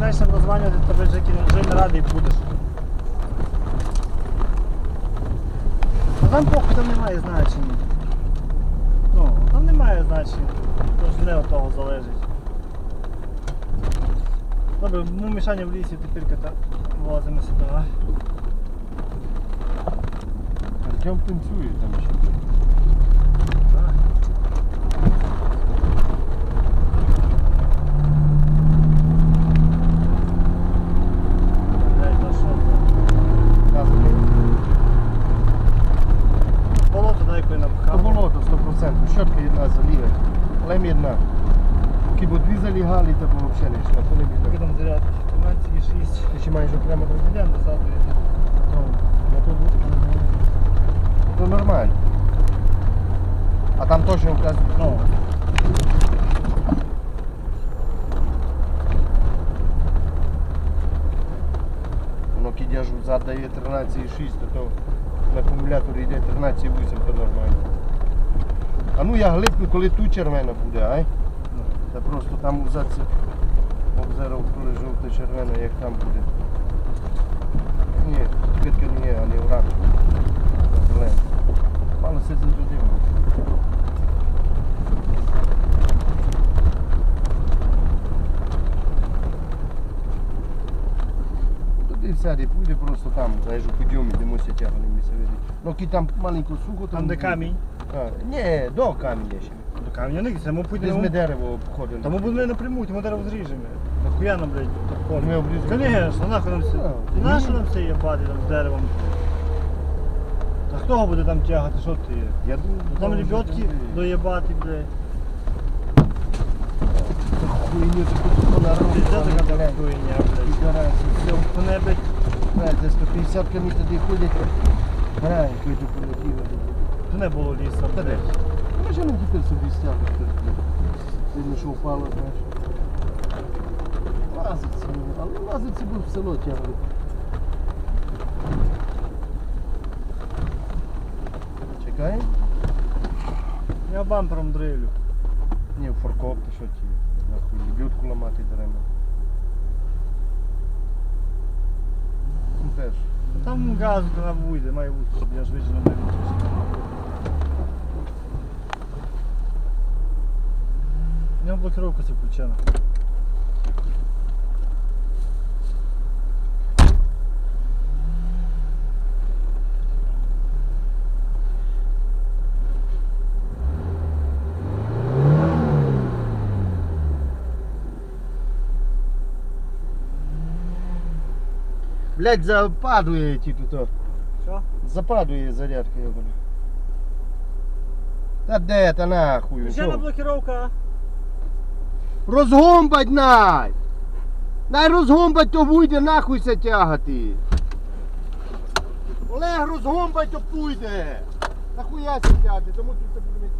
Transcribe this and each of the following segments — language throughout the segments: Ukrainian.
почнеш нам названювати, ви вже вже не радий будеш. Ну там похуй там немає значення. Ну, там немає значення. Тож не від того залежить. Добре, ну мішання в лісі тепер так возимо сюди. Артем танцює там ще. Так. Блядь, ну що це? Казаний. Болото дай якої То напхав. 100%. Щотка одна заліє. Лем одна. Б дві залігали, то б взагалі не йшло. То не біда. там заряд? 13,6. Ти ще маєш окремо? Йдемо назад. На то нормально. А там точно вказує. Ну, Воно кидяж зад дає 13,6, то, то на акумуляторі йде 13,8, то нормально. А ну я глипну, коли тут червона буде, ай? Та просто там задці обзерав, коли жовте червоне, як там буде. Ні, тільки не, а не оранж. А Зелене. Мало се задудимо. Туди сяде, буде просто там, знаєш, у підйомі, де муся тягали місце видить. Ну, ки там маленько сухо, Там де камінь. А, ні, до каміння ще. До камня не йдемо, Десь ми підемо. дерево обходимо. Тому будемо напряму, тому дерево зріжемо. Нахуя нам, блядь, так Ми обрізаємо. Конечно, нахуй нам все. А, Нащо нам все їбати там з деревом? Та хто його буде там тягати, що ти? Я думаю, Там вже лебедки буде. доїбати, блядь. Хуйню таку така така хуйня, блядь. Все, Вони, блядь, блядь, 150 км туди ходять. Грає, який полетіли. то не було лісу, Та де? блядь. Може ну тепер собі стягнути. Сильно що впало, знаєш. Лазиться, але лазиться був в село тягли. Чекаємо? Я бампером дрилю. Ні, в форкоп, то що ті, нахуй, лебедку ламати треба. Ну теж. Там газ на вийде, має бути, я ж вижу на. У нього блокировка включена. Блять, западує ті тут. Що? Западує зарядка йобана. Та де та нахуй? Що? блокировка. Розгомбать най! Най розгомбать, то вийде нахуй ся тягати. Олег, розгомбать, то пуйде. Нахуя ся тягати, тому тут це будемо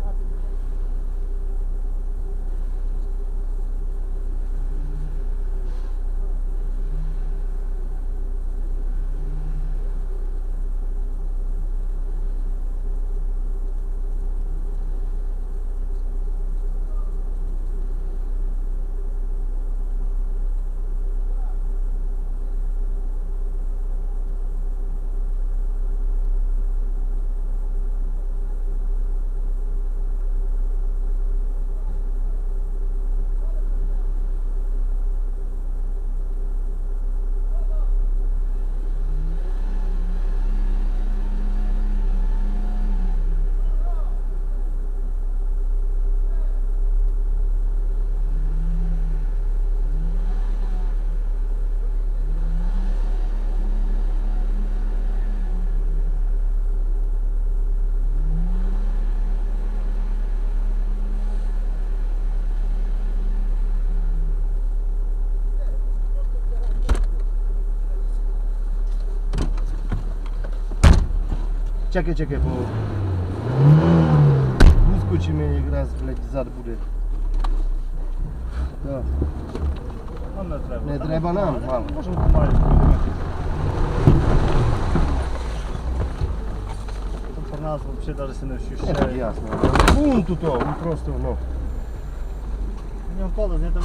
тягати. Чекай, чекай, бо вискочимо якраз, блядь, зад буде. Так. Нам не треба. Нам, мало. Можемо помалювати. Про нас взагалі навіть не ощущає. ясно. Вон тут, він просто, ну. У нього коло, не там